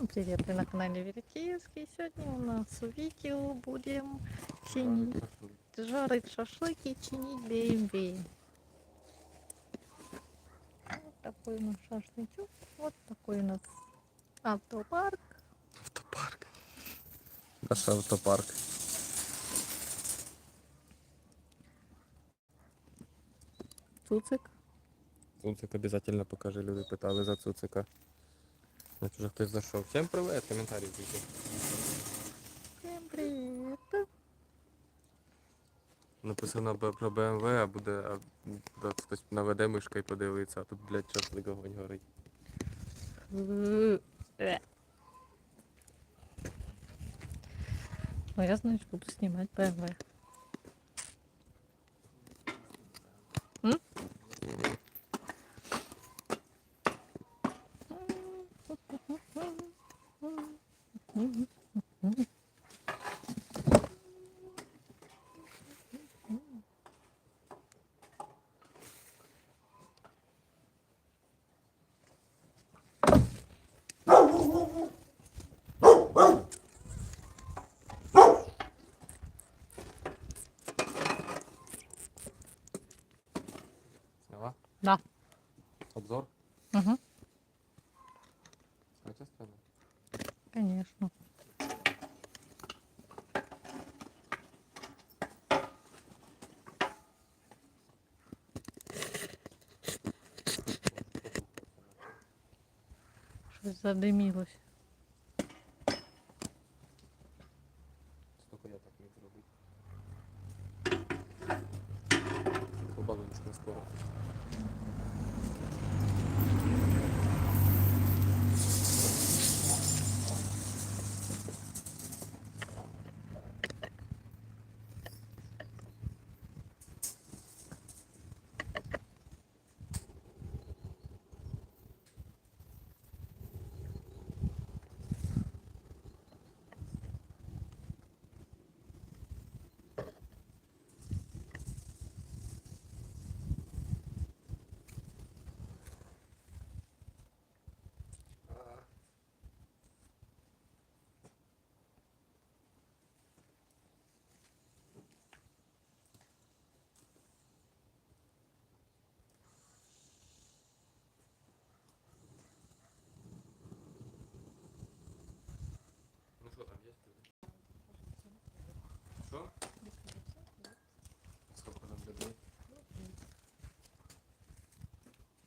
Всем привет! Вы на канале Веретеевский. Сегодня у нас видео будем чинить, жарить шашлыки, чинить BMW. Вот такой у нас шашлычок. Вот такой у нас автопарк. Автопарк. Наш автопарк. Цуцик. Цуцик обязательно покажи, люди питали за цуцика. Значить, вже хтось зайшов. Всім привіт, коментарі тільки. Всем привет! Написано про БМВ, а буде, а хтось наведе мишка і подивиться, а тут, блядь, чорний огонь горить. Ну, я, значит, буду снимать BMW. Обзор? Угу, конечно. Щось задимілось.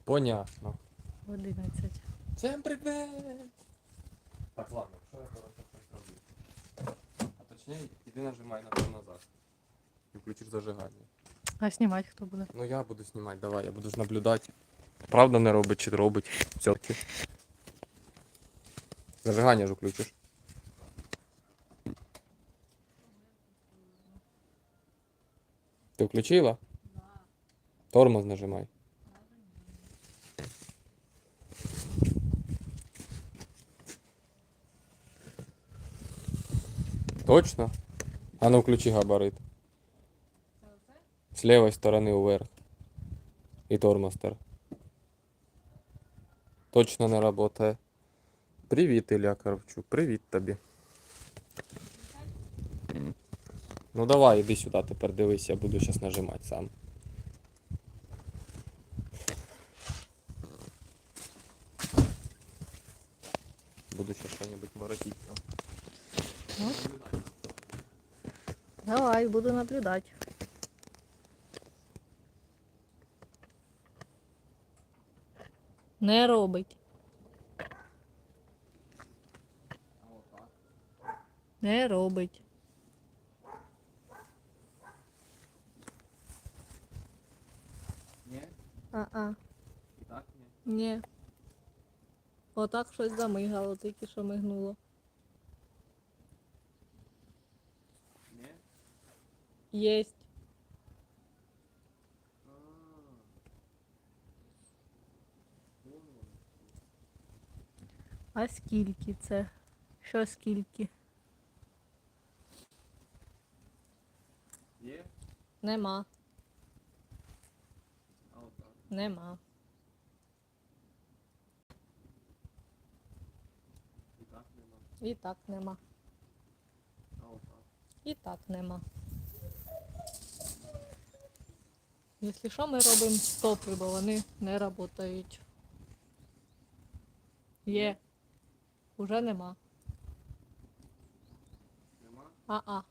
Понятно. 11. Всем привет! Так, ладно, що я коротко зроблю? А точніше, іди нажимай на то назад. І включиш зажигання. А снимать кто буде? Ну я буду знімати, давай, я буду ж наблюдати. Правда не робить чи робить. Все-таки. Зажигання ж включиш. Ти включила? Тормоз нажимай. Точно? А ну включи габарит. С левой стороны вверх. И тормозтер. Точно не работає. Привіт, Ілля Кравчук. Привіт тобі. Ну давай, іди сюди тепер дивись, я буду зараз нажимати сам. Буду сейчас что-нибудь воротить. Вот. Давай, буду наблюдать. Не робить. Не робить. Ні? А-а. І так ні? Ні. Отак щось замигало, тільки що мигнуло. Єсть. А скільки це? Що скільки? Є? Нема. А отак. Нема. І так? І так нема. А отак. І так нема. Якщо що, ми робимо стопи, бо вони не працюють. Є. Уже нема. Нема? А-а.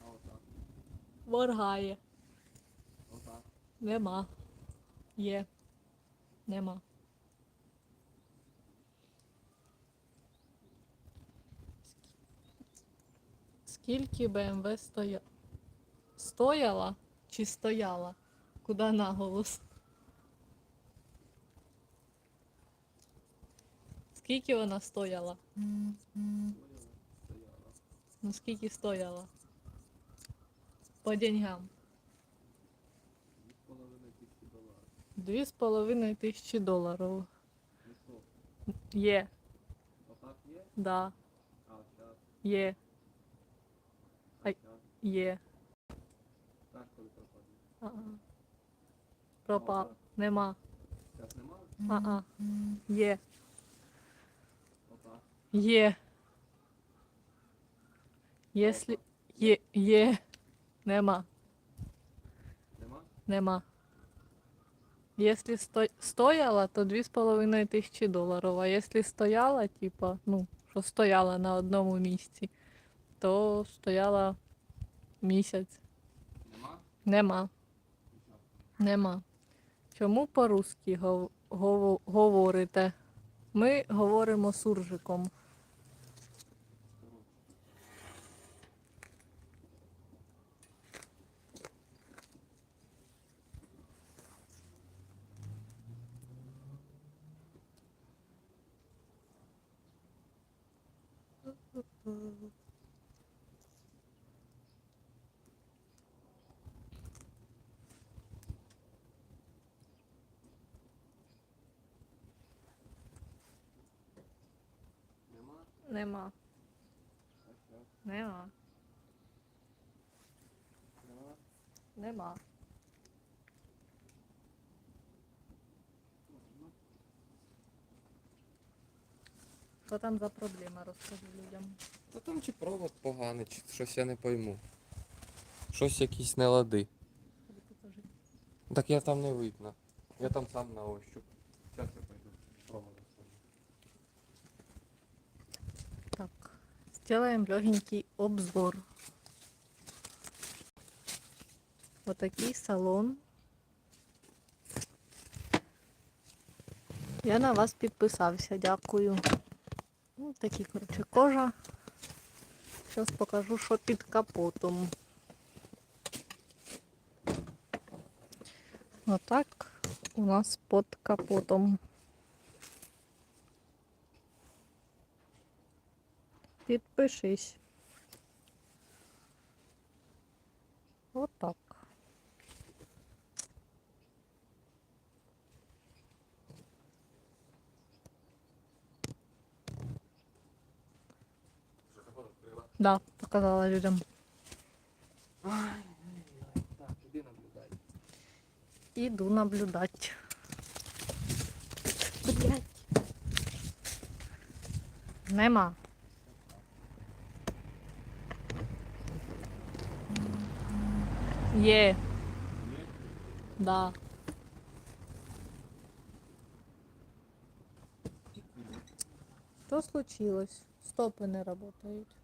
А отак. Моргає. Отак. Нема. Є. Нема. Скільки БМВ стоя... стояла чи стояла? Куди наголос? Скільки вона стояла? Ну скільки стояла? По деньгам. Дві з половиною тисячі доларів. Є, отак є? да, А є, А є. А-а. Пропав. Нема. Зараз нема? А-а. Є. Отак. Є. Якщо є, є. Нема. Нема? Нема. Якщо сто... стояла, то 2,5 тисячі доларів. А якщо стояла, типа, ну, що стояла на одному місці, то стояла місяць. Нема? Нема. Нема. Чому по-русски гов... гов- говорите? Ми говоримо суржиком. Нема? Нема. Нема. Що там за проблема, розкажи людям. Та там чи провод поганий, чи щось я не пойму. Щось якісь нелади. Так я там не видно. Я там сам на ощуп. Зараз я пойду. Провод оставлю. Так, сделаем легенький обзор. Вот такий салон. Я на вас підписався, дякую. Ну, такі, коротше, кожа. Зараз покажу, що під капотом. Отак у нас під капотом. Підпишись. Отак. Вже капот відкрила. Да, показала людям. Ай, Так, іди наблюдай. Іду наблюдать. Блять. Нема. Є. Да. Что случилось? Стопы не работають.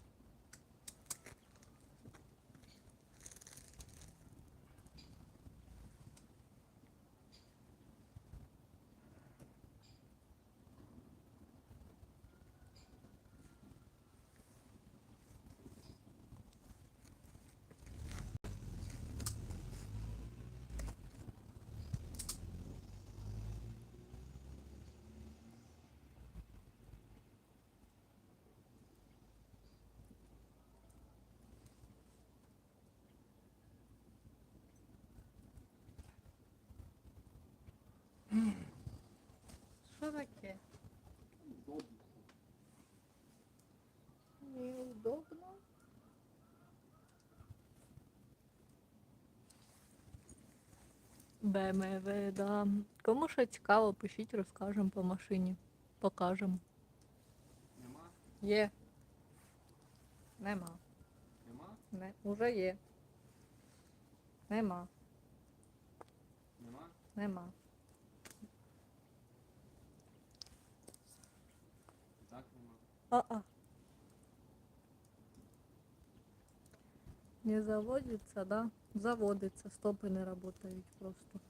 Що таке? Неудобно. БМВ, да. Кому що цікаво, пишіть, розкажемо по машині. Покажемо. Нема? Є. Нема. Нема? Не, уже є. Нема. Нема? Нема. Так нема. А-а. Не заводится, да? Заводится, стопы не работают просто.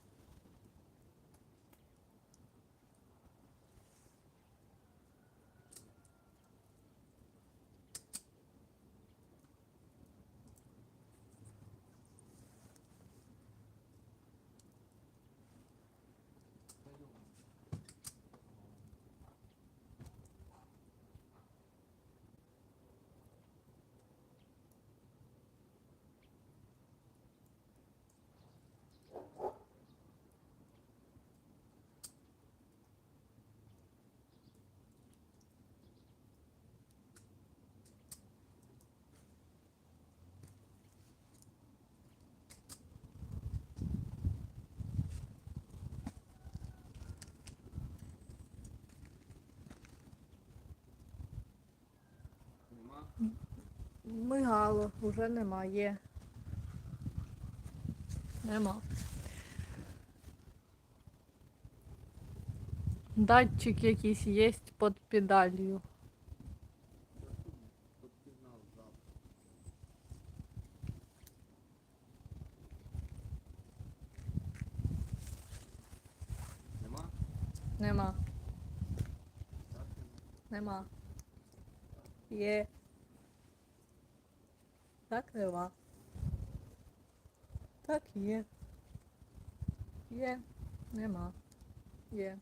Мигало, уже нема, є. Нема. Датчик якийсь є під педалью. Нема? Нема. Так нема. Нема. Є. Так нема. Так є. Є. Нема. Є.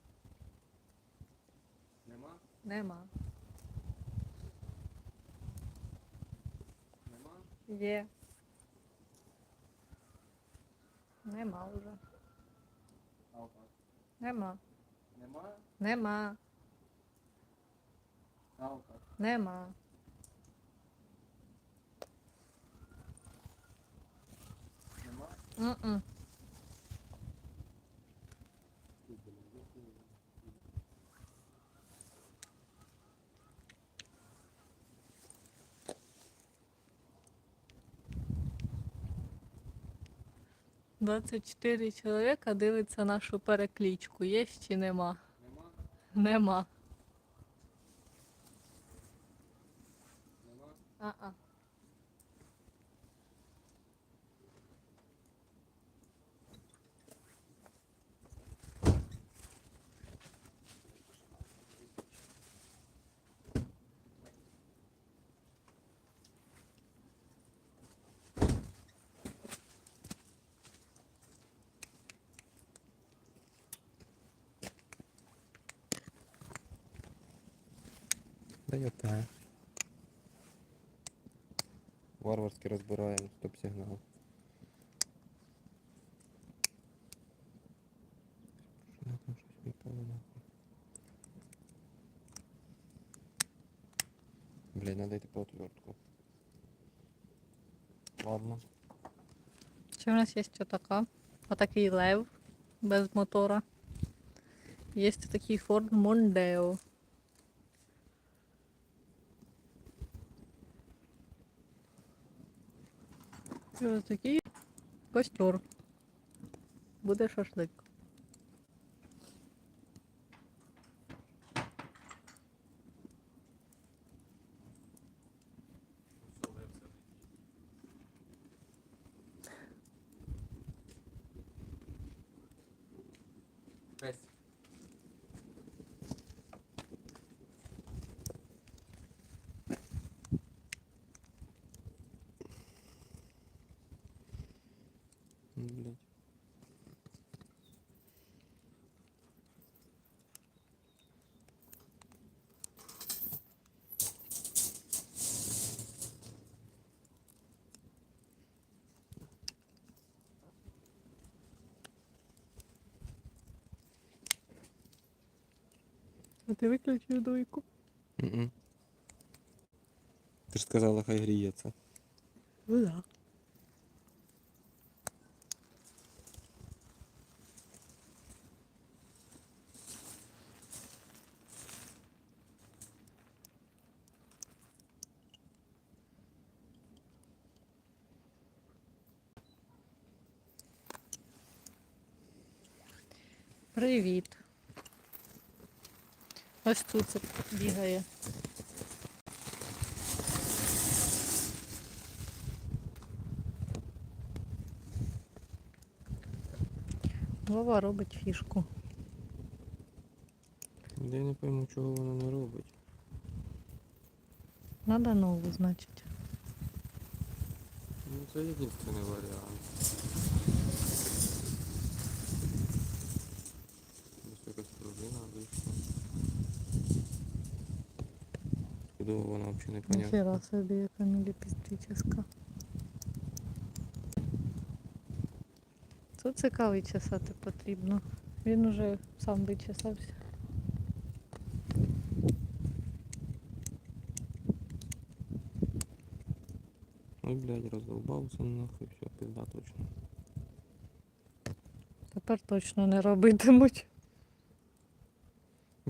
Нема? Нема. Нема? Є. Нема вже. А отак. Нема. Нема? Нема. А отак. Нема. Хуй. Двадцять чотири чоловіка дивиться нашу переклічку. Є чи нема? Нема? Нема. Нема? А-а. Да я знаю. Варварськи розбираємо стоп-сигнал. Блін, надо йти по отвертку. Ладно. Чи в нас є така? Отакий лев без мотора. Є такий Ford Mondeo. І ось такий костер. Буде шашлик. Пець. А ти виключив дуйку? Mm-mm. Ти ж сказала, хай гріється. Ну да. Привіт. Ось тут бігає. Вова робить фішку. Я не пойму, чого воно не робить. Надо нову, значить. Ну це єдиний варіант. Куди вона взагалі не понятно. Ніхера собі, яка міліпістична. Тут цікавий чесати потрібно. Він уже сам вичесався. Ой, блядь, роздолбався нахуй, все, пизда точно. Тепер точно не робитимуть.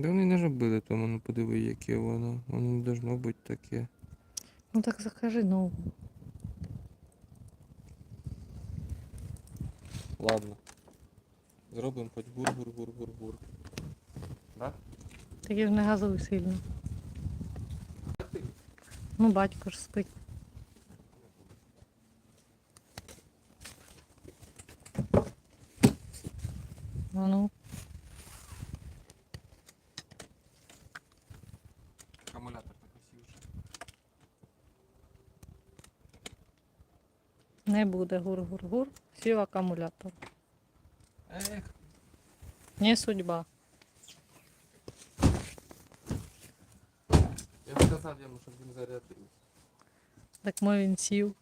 Да вони не робили тому, ну подиви, яке воно. Воно не должно бути таке. Ну так закажи нову. Ладно. Зробимо хоч гур-гур-гур-гур-гур. Да? Тільки ж не газуй сильно. Ну, батько ж спить. А ну, Акумулятор покосивший. Не буде гур-гур-гур. Сів акумулятор. Ех, Не судьба. я б сказав йому, щоб він зарядив. Так мой він сів.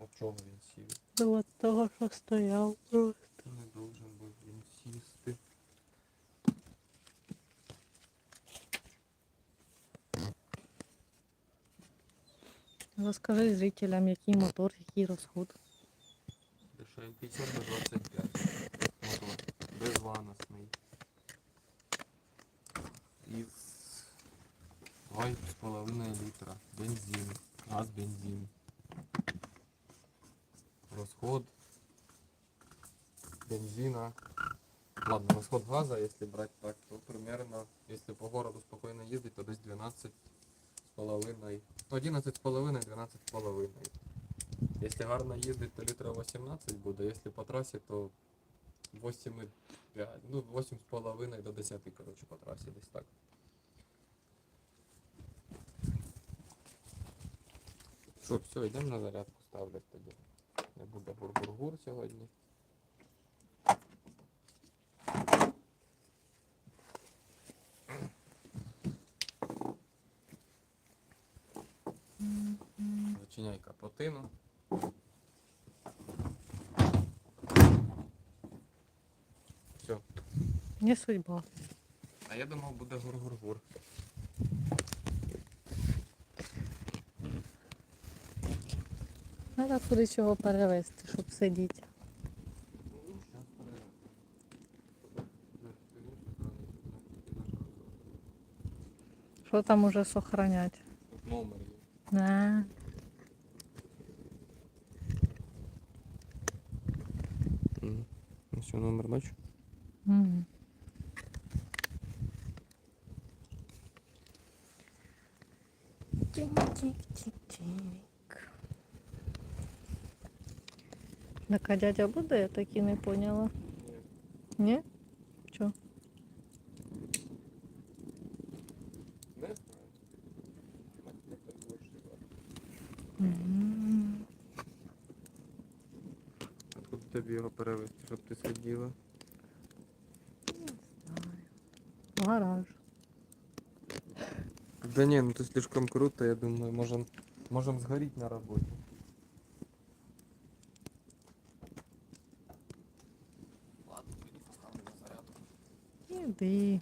А чого він сів? До от того, що стояв. просто. Не должен був він сісти. Розкажи зрителям, який мотор, який розход. Дешевий 50 до 25. Мотор. Безваносний. Із 2,5 літра. Бензин. Газ бензин. Розход бензина. Ладно, расход газа, если брать так, то примерно, если по городу спокойно ездить, то десь 12 з половиною. 11 з половиною, 12 з половиною. Если гарно їздить, то літра 18 буде, если по трасі, то 8,5, ну 8 з половиною до 10, короче, по трасі десь так. Що, все, йдемо на зарядку ставлять тоді. Не буде гур-гур-гур сьогодні. Зачиняй капотину. Все. Не судьба. А я думав, буде гур-гур-гур. Треба кудись його перевезти, щоб сидіти. Що там уже сохранять? Номер є. Не. М. Ось що номер бачу. Тик-тик-тик-тик. Так, а дядя буде, я так і не поняла. Ні? Чо? Не знаю. Откуда тобі його перевезти, щоб ти сиділа? Да не, ну ты слишком круто, я думаю, можем, можем сгореть на работе. Ладно, пойду поставлю на зарядку. Іди.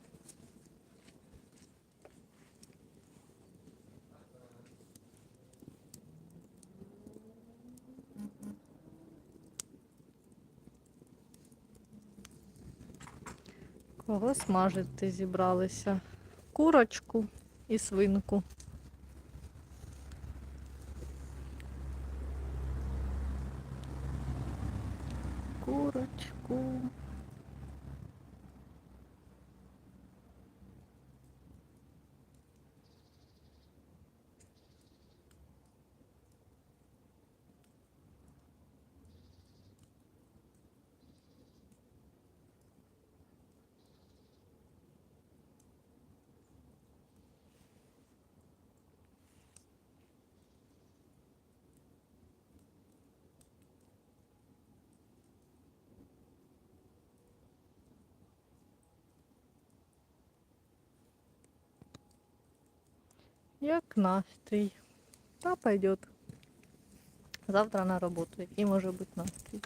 Кого смажити зібралися? Курочку і свинку. Курочку. Як настрій? Та пойдет. Завтра на роботу. Який може бути настрій?